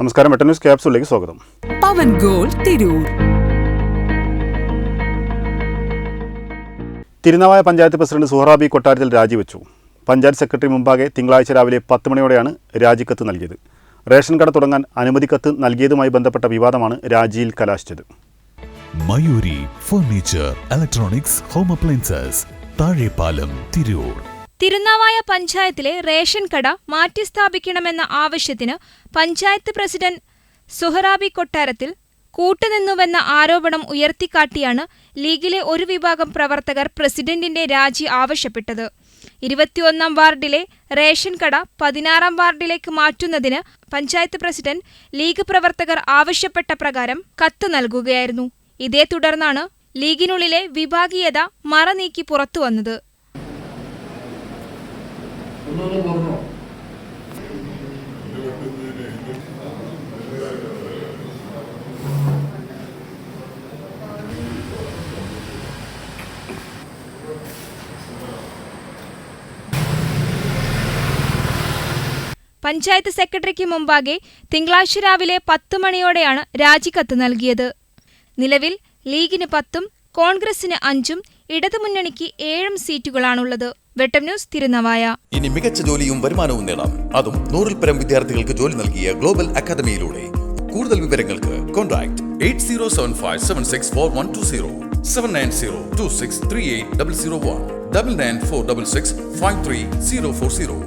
നമസ്കാരം വെട്ട ന്യൂസ് ക്യാപ്സൂളിലേക്ക് സ്വാഗതം. പവൻ ഗോൾ തിരൂർ. തിരുനാവായ പഞ്ചായത്ത് പ്രസിഡന്റ് സുഹറാബി കൊട്ടാരത്തിൽ രാജിവെച്ചു. പഞ്ചായത്ത് സെക്രട്ടറി മുമ്പാകെ തിങ്കളാഴ്ച രാവിലെ പത്ത് മണിയോടെയാണ് രാജിക്കത്ത് നൽകിയത്. റേഷൻ കട തുടങ്ങാൻ അനുമതി കത്ത് നൽകിയതുമായി ബന്ധപ്പെട്ട വിവാദമാണ് രാജിയിൽ കലാശിച്ചത്. Mayuri furniture electronics home appliances Thazhepalam Tirur. Thirunavaya പഞ്ചായത്തിലെ റേഷൻ കട മാറ്റിസ്ഥാപിക്കണമെന്ന ആവശ്യത്തിന് പഞ്ചായത്ത് പ്രസിഡന്റ് സുഹറാബി കൊട്ടാരത്തിൽ കൂട്ടുനിന്നുവെന്ന ആരോപണം ഉയർത്തിക്കാട്ടിയാണ് ലീഗിലെ ഒരു വിഭാഗം പ്രവർത്തകർ പ്രസിഡന്റിന്റെ രാജി ആവശ്യപ്പെട്ടത്. ഇരുപത്തിയൊന്നാം വാർഡിലെ റേഷൻ കട പതിനാറാം വാർഡിലേക്ക് മാറ്റുന്നതിന് പഞ്ചായത്ത് പ്രസിഡന്റ് ലീഗ് പ്രവർത്തകർ ആവശ്യപ്പെട്ട പ്രകാരം കത്ത് നൽകുകയായിരുന്നു. ഇതേ തുടർന്നാണ് ലീഗിനുള്ളിലെ വിഭാഗീയത മറനീക്കി പുറത്തുവന്നത്. പഞ്ചായത്ത് സെക്രട്ടറിക്ക് മുമ്പാകെ തിങ്കളാഴ്ച രാവിലെ പത്ത് മണിയോടെയാണ് രാജിക്കത്ത് നൽകിയത്. നിലവിൽ ലീഗിന് പത്തും കോൺഗ്രസിന് അഞ്ചും ഇടതുമുന്നണിക്ക് ഏഴും സീറ്റുകളാണുള്ളത്. വെട്ടം ന്യൂസ് തിരുനവായ. ഇനി മികച്ച ജോലിയും വരുമാനവും നേടാം. അതും നൂറിൽ പരം വിദ്യാർത്ഥികൾക്ക് ജോലി നൽകിയ ഗ്ലോബൽ അക്കാദമിയിലൂടെ. കൂടുതൽ വിവരങ്ങൾക്ക് contact eight zero seven five seven six four one two zero seven nine zero two six three eight double zero one double nine four double six five three zero four zero.